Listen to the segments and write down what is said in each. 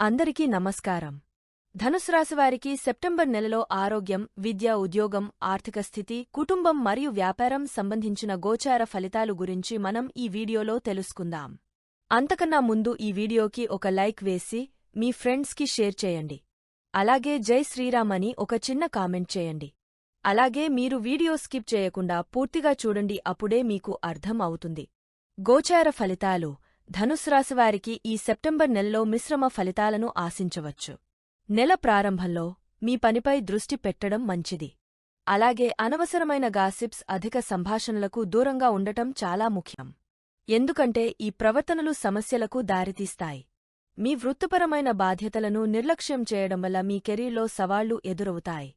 అందరికీ నమస్కారం. ధనుసు రాశివారికి సెప్టెంబర్ నెలలో ఆరోగ్యం విద్య ఉద్యోగం ఆర్థిక స్థితి కుటుంబం మరియు వ్యాపారం సంబంధించిన గోచార ఫలితాలు గురించి మనం ఈ వీడియోలో తెలుసుకుందాం. అంతకన్నా ముందు ఈ వీడియోకి ఒక లైక్ వేసి మీ ఫ్రెండ్స్కి షేర్ చేయండి. అలాగే జై శ్రీరామ్ అని ఒక చిన్న కామెంట్ చేయండి. అలాగే మీరు వీడియో స్కిప్ చేయకుండా పూర్తిగా చూడండి అప్పుడే మీకు అర్థం అవుతుంది. గోచార ఫలితాలు ధనుసు రాశివారికి ఈ సెప్టెంబర్ నెలలో మిశ్రమ ఫలితాలను ఆశించవచ్చు. నెల ప్రారంభంలో మీ పనిపై దృష్టి పెట్టడం మంచిది. అలాగే అనవసరమైన గాసిప్స్ అధిక సంభాషణలకు దూరంగా ఉండటం చాలా ముఖ్యం. ఎందుకంటే ఈ ప్రవర్తనలు సమస్యలకు దారితీస్తాయి. మీ వృత్తిపరమైన బాధ్యతలను నిర్లక్ష్యం చేయడం వల్ల మీ కెరీర్లో సవాళ్ళు ఎదురవుతాయి.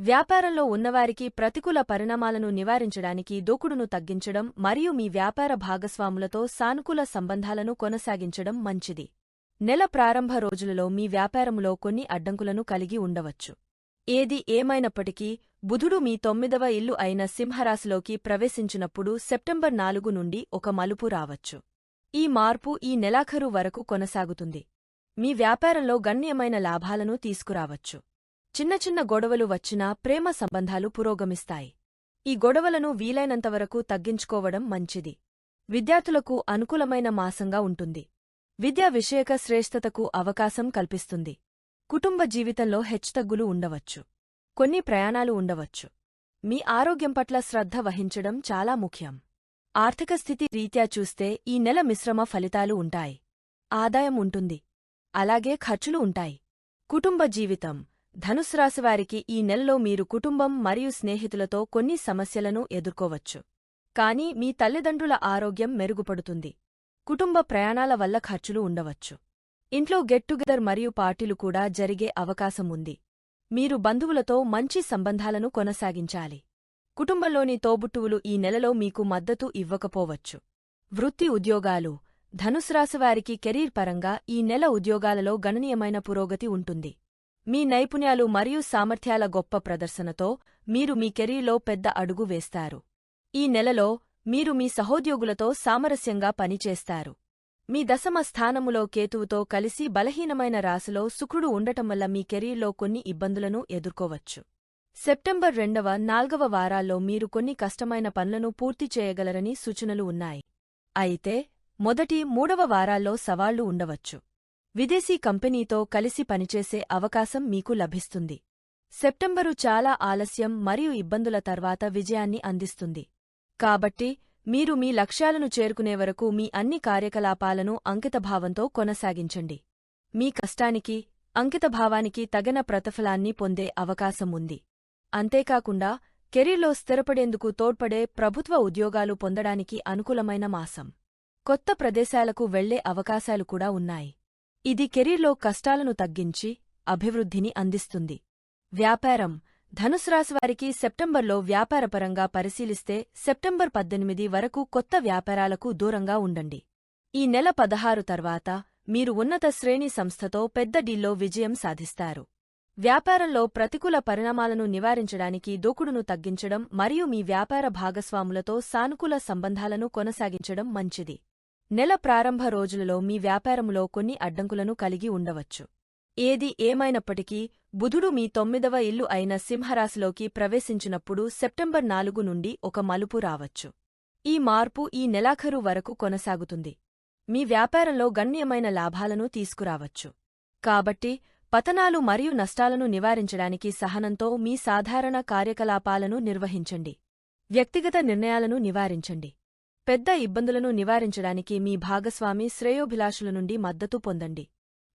వ్యాపారంలో ఉన్నవారికి ప్రతికూల పరిణామాలను నివారించడానికి దూకుడును తగ్గించడం మరియు మీ వ్యాపార భాగస్వాములతో సానుకూల సంబంధాలను కొనసాగించడం మంచిది. నెల ప్రారంభ రోజులలో మీ వ్యాపారములో కొన్ని అడ్డంకులను కలిగి ఉండవచ్చు. ఏది ఏమైనప్పటికీ బుధుడు మీ తొమ్మిదవ ఇల్లు అయిన సింహరాశిలోకి ప్రవేశించినప్పుడు సెప్టెంబర్ నాలుగు నుండి ఒక మలుపు రావచ్చు. ఈ మార్పు ఈ నెలాఖరు వరకు కొనసాగుతుంది. మీ వ్యాపారంలో గణ్యమైన లాభాలను తీసుకురావచ్చు. చిన్న చిన్న గొడవలు వచ్చినా ప్రేమ సంబంధాలు పురోగమిస్తాయి. ఈ గొడవలను వీలైనంతవరకు తగ్గించుకోవడం మంచిది. విద్యార్థులకు అనుకూలమైన మాసంగా ఉంటుంది. విద్యా విషయక శ్రేష్ఠతకు అవకాశం కల్పిస్తుంది. కుటుంబ జీవితంలో హెచ్చుతగ్గులు ఉండవచ్చు. కొన్ని ప్రయాణాలు ఉండవచ్చు. మీ ఆరోగ్యం పట్ల శ్రద్ధ వహించడం చాలా ముఖ్యం. ఆర్థిక స్థితి రీత్యా చూస్తే ఈ నెల మిశ్రమ ఫలితాలు ఉంటాయి. ఆదాయం ఉంటుంది. అలాగే ఖర్చులు ఉంటాయి. కుటుంబ జీవితం ధనుసు రాశివారికి ఈ నెలలో మీరు కుటుంబం మరియు స్నేహితులతో కొన్ని సమస్యలను ఎదుర్కోవచ్చు. కానీ మీ తల్లిదండ్రుల ఆరోగ్యం మెరుగుపడుతుంది. కుటుంబ ప్రయాణాల వల్ల ఖర్చులు ఉండవచ్చు. ఇంట్లో గెట్ టుగెదర్ మరియు పార్టీలు కూడా జరిగే అవకాశం ఉంది. మీరు బంధువులతో మంచి సంబంధాలను కొనసాగించాలి. కుటుంబంలోని తోబుట్టువులు ఈ నెలలో మీకు మద్దతు ఇవ్వకపోవచ్చు. వృత్తి ఉద్యోగాలు. ధనుసు రాశివారికి కెరీర్ పరంగా ఈ నెల ఉద్యోగాలలో గణనీయమైన పురోగతి ఉంటుంది. మీ నైపుణ్యాలు మరియు సామర్థ్యాల గొప్ప ప్రదర్శనతో మీరు మీ కెరీర్లో పెద్ద అడుగు వేస్తారు. ఈ నెలలో మీరు మీ సహోద్యోగులతో సామరస్యంగా పనిచేస్తారు. మీ దశమ స్థానములో కేతువుతో కలిసి బలహీనమైన రాశిలో శుక్రుడు ఉండటం వల్ల మీ కెరీర్లో కొన్ని ఇబ్బందులను ఎదుర్కోవచ్చు. సెప్టెంబర్ రెండవ నాల్గవ వారాల్లో మీరు కొన్ని కష్టమైన పనులను పూర్తి చేయగలరని సూచనలు ఉన్నాయి. అయితే మొదటి మూడవ వారాల్లో సవాళ్ళు ఉండవచ్చు. విదేశీ కంపెనీతో కలిసి పనిచేసే అవకాశం మీకు లభిస్తుంది. సెప్టెంబరు చాలా ఆలస్యం మరియు ఇబ్బందుల తర్వాత విజయాన్ని అందిస్తుంది. కాబట్టి మీరు మీ లక్ష్యాలను చేరుకునే వరకు మీ అన్ని కార్యకలాపాలను అంకితభావంతో కొనసాగించండి. మీ కష్టానికి అంకితభావానికి తగిన ప్రతిఫలాన్ని పొందే అవకాశం ఉంది. అంతేకాకుండా కెరీర్లో స్థిరపడేందుకు తోడ్పడే ప్రభుత్వ ఉద్యోగాలు పొందడానికి అనుకూలమైన మాసం. కొత్త ప్రదేశాలకు వెళ్ళే అవకాశాలు కూడా ఉన్నాయి. ఇది కెరీర్లో కష్టాలను తగ్గించి అభివృద్ధిని అందిస్తుంది. వ్యాపారం. ధనుసురాశివారికి సెప్టెంబర్లో వ్యాపారపరంగా పరిశీలిస్తే సెప్టెంబర్ పద్దెనిమిది వరకు కొత్త వ్యాపారాలకు దూరంగా ఉండండి. ఈ నెల పదహారు తర్వాత మీరు ఉన్నత శ్రేణి సంస్థతో పెద్ద డీల్లో విజయం సాధిస్తారు. వ్యాపారంలో ప్రతికూల పరిణామాలను నివారించడానికి దూకుడును తగ్గించడం మరియు మీ వ్యాపార భాగస్వాములతో సానుకూల సంబంధాలను కొనసాగించడం మంచిది. నెల ప్రారంభ రోజులలో మీ వ్యాపారములో కొన్ని అడ్డంకులను కలిగి ఉండవచ్చు. ఏది ఏమైనప్పటికీ బుధుడు మీ తొమ్మిదవ ఇల్లు అయిన సింహరాశిలోకి ప్రవేశించినప్పుడు సెప్టెంబర్ నాలుగు నుండి ఒక మలుపు రావచ్చు. ఈ మార్పు ఈ నెలాఖరు వరకు కొనసాగుతుంది. మీ వ్యాపారంలో గణ్యమైన లాభాలను తీసుకురావచ్చు. కాబట్టి పతనాలు మరియు నష్టాలను నివారించడానికి సహనంతో మీ సాధారణ కార్యకలాపాలను నిర్వహించండి. వ్యక్తిగత నిర్ణయాలను నివారించండి. పెద్ద ఇబ్బందులను నివారించడానికి మీ భాగస్వామి శ్రేయోభిలాషుల నుండి మద్దతు పొందండి.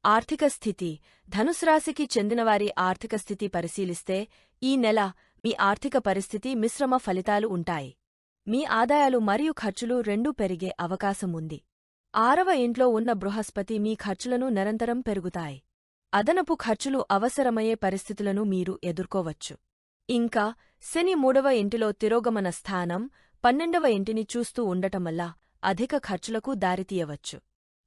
ఆర్థిక స్థితి ధనుస్రాశికి చెందినవారి ఆర్థిక స్థితి పరిశీలిస్తే ఈ నెల మీ ఆర్థిక పరిస్థితి మిశ్రమ ఫలితాలు ఉంటాయి. మీ ఆదాయాలు మరియు ఖర్చులు రెండూ పెరిగే అవకాశం ఉంది. ఆరవ ఇంట్లో ఉన్న బృహస్పతి మీ ఖర్చులను నిరంతరం పెరుగుతాయి. అదనపు ఖర్చులు అవసరమయ్యే పరిస్థితులను మీరు ఎదుర్కోవచ్చు. ఇంకా శని మూడవ ఇంటిలో తిరోగమన స్థానం పన్నెండవ ఇంటిని చూస్తూ ఉండటం వల్ల అధిక ఖర్చులకు దారితీయవచ్చు.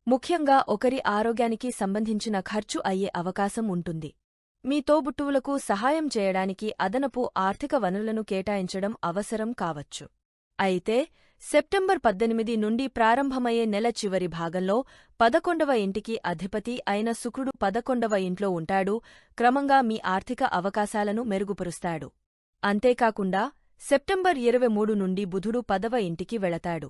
ముఖ్యంగా ఒకరి ఆరోగ్యానికి సంబంధించిన ఖర్చు అయ్యే అవకాశం ఉంటుంది. మీ తోబుట్టువులకు సహాయం చేయడానికి అదనపు ఆర్థిక వనరులను కేటాయించడం అవసరం కావచ్చు. అయితే సెప్టెంబర్ పద్దెనిమిది నుండి ప్రారంభమయ్యే నెల చివరి భాగంలో పదకొండవ ఇంటికి అధిపతి అయిన శుక్రుడు పదకొండవ ఇంట్లో ఉంటాడు క్రమంగా మీ ఆర్థిక అవకాశాలను మెరుగుపరుస్తాడు. అంతేకాకుండా సెప్టెంబర్ ఇరవై మూడు నుండి బుధుడు పదవ ఇంటికి వెళతాడు.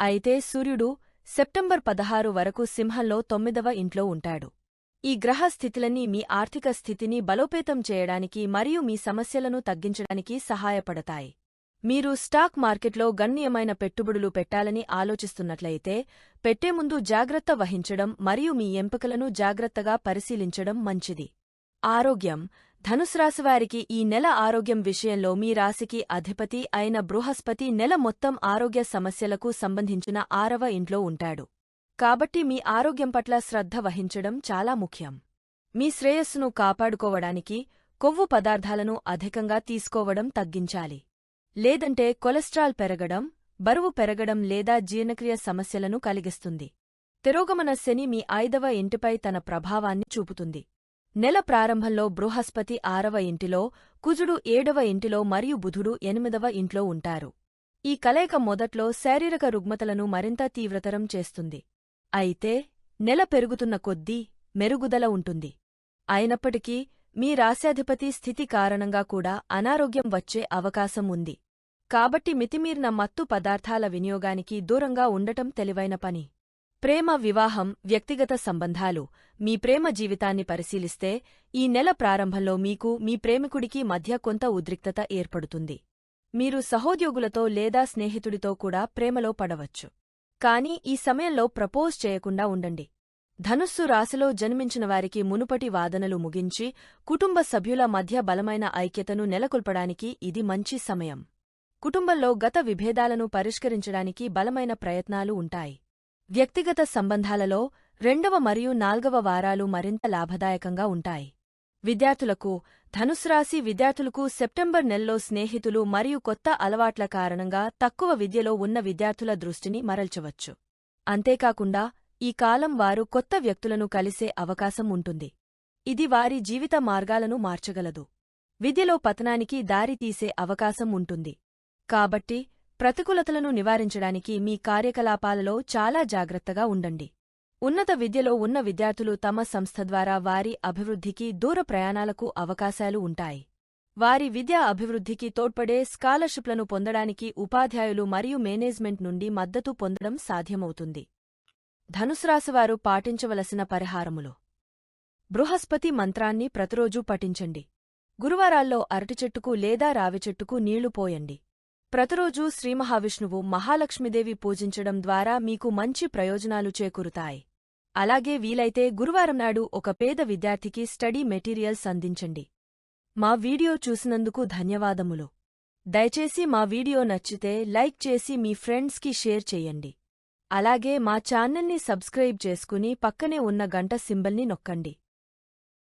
అయితే సూర్యుడు సెప్టెంబర్ పదహారు వరకు సింహంలో తొమ్మిదవ ఇంట్లో ఉంటాడు. ఈ గ్రహ స్థితులన్నీ మీ ఆర్థిక స్థితిని బలోపేతం చేయడానికి మరియు మీ సమస్యలను తగ్గించడానికి సహాయపడతాయి. మీరు స్టాక్ మార్కెట్లో గణనీయమైన పెట్టుబడులు పెట్టాలని ఆలోచిస్తున్నట్లయితే పెట్టే ముందు జాగ్రత్త వహించడం మరియు మీ ఎంపికలను జాగ్రత్తగా పరిశీలించడం మంచిది. ఆరోగ్యం. ధనుస్రాశివారికి ఈ నెల ఆరోగ్యం విషయంలో మీ రాశికి అధిపతి అయిన బృహస్పతి నెల మొత్తం ఆరోగ్య సమస్యలకు సంబంధించిన ఆరవ ఇంట్లో ఉంటాడు. కాబట్టి మీ ఆరోగ్యం పట్ల శ్రద్ధ వహించడం చాలా ముఖ్యం. మీ శ్రేయస్సును కాపాడుకోవడానికి కొవ్వు పదార్థాలను అధికంగా తీసుకోవడం తగ్గించాలి. లేదంటే కొలెస్ట్రాల్ పెరగడం బరువు పెరగడం లేదా జీర్ణక్రియ సమస్యలను కలిగిస్తుంది. తిరోగమన శని మీ ఐదవ ఇంటిపై తన ప్రభావాన్ని చూపుతుంది. నెల ప్రారంభంలో బృహస్పతి ఆరవ ఇంటిలో కుజుడు ఏడవ ఇంటిలో మరియు బుధుడు ఎనిమిదవ ఇంట్లో ఉంటారు. ఈ కలయిక మొదట్లో శారీరక రుగ్మతలను మరింత తీవ్రతరం చేస్తుంది. అయితే నెల పెరుగుతున్న కొద్దీ మెరుగుదల ఉంటుంది. అయినప్పటికీ మీ రాశ్యాధిపతి స్థితి కారణంగా కూడా అనారోగ్యం వచ్చే అవకాశం ఉంది. కాబట్టి మితిమీరిన మత్తు పదార్థాల వినియోగానికి దూరంగా ఉండటం తెలివైన పని. ప్రేమ వివాహం వ్యక్తిగత సంబంధాలు. మీ ప్రేమ జీవితాన్ని పరిశీలిస్తే ఈ నెల ప్రారంభంలో మీకు మీ ప్రేమికుడికి మధ్య కొంత ఉద్రిక్తత ఏర్పడుతుంది. మీరు సహోద్యోగులతో లేదా స్నేహితుడితో కూడా ప్రేమలో పడవచ్చు. కాని ఈ సమయంలో ప్రపోజ్ చేయకుండా ఉండండి. ధనుస్సు రాశిలో జన్మించిన వారికి మునుపటి వాదనలు ముగించి కుటుంబ సభ్యుల మధ్య బలమైన ఐక్యతను నెలకొల్పడానికి ఇది మంచి సమయం. కుటుంబంలో గత విభేదాలను పరిష్కరించడానికి బలమైన ప్రయత్నాలు ఉంటాయి. వ్యక్తిగత సంబంధాలలో రెండవ మరియు నాల్గవ వారాలు మరింత లాభదాయకంగా ఉంటాయి. విద్యార్థులకు ధనుస్రాశి విద్యార్థులకు సెప్టెంబర్ నెలలో స్నేహితులు మరియు కొత్త అలవాట్ల కారణంగా తక్కువ విద్యలో ఉన్న విద్యార్థుల దృష్టిని మరల్చవచ్చు. అంతేకాకుండా ఈ కాలం వారు కొత్త వ్యక్తులను కలిసే అవకాశం ఉంటుంది. ఇది వారి జీవిత మార్గాలను మార్చగలదు. విద్యలో పతనానికి దారితీసే అవకాశం ఉంటుంది. కాబట్టి ప్రతికూలతలను నివారించడానికి మీ కార్యకలాపాలలో చాలా జాగ్రత్తగా ఉండండి. ఉన్నత విద్యలో ఉన్న విద్యార్థులు తమ సంస్థ ద్వారా వారి అభివృద్ధికి దూర ప్రయాణాలకు అవకాశాలు ఉంటాయి. వారి విద్యా అభివృద్ధికి తోడ్పడే స్కాలర్షిప్లను పొందడానికి ఉపాధ్యాయులు మరియు మేనేజ్మెంట్ నుండి మద్దతు పొందడం సాధ్యమవుతుంది. ధనుసురాశివారు పాటించవలసిన పరిహారములు. బృహస్పతి మంత్రాన్ని ప్రతిరోజూ పఠించండి. గురువారాల్లో అరటిచెట్టుకు లేదా రావిచెట్టుకు నీళ్ళు పోయండి. ప్రతిరోజూ శ్రీమహావిష్ణువు మహాలక్ష్మీదేవి పూజించడం ద్వారా మీకు మంచి ప్రయోజనాలు చేకూరుతాయి. అలాగే వీలైతే గురువారం నాడు ఒక పేద విద్యార్థికి స్టడీ మెటీరియల్స్ అందించండి. మా వీడియో చూసినందుకు ధన్యవాదములు. దయచేసి మా వీడియో నచ్చితే లైక్ చేసి మీ ఫ్రెండ్స్కి షేర్ చేయండి. అలాగే మా ఛానల్ని సబ్స్క్రైబ్ చేసుకుని పక్కనే ఉన్న గంట సింబల్ని నొక్కండి.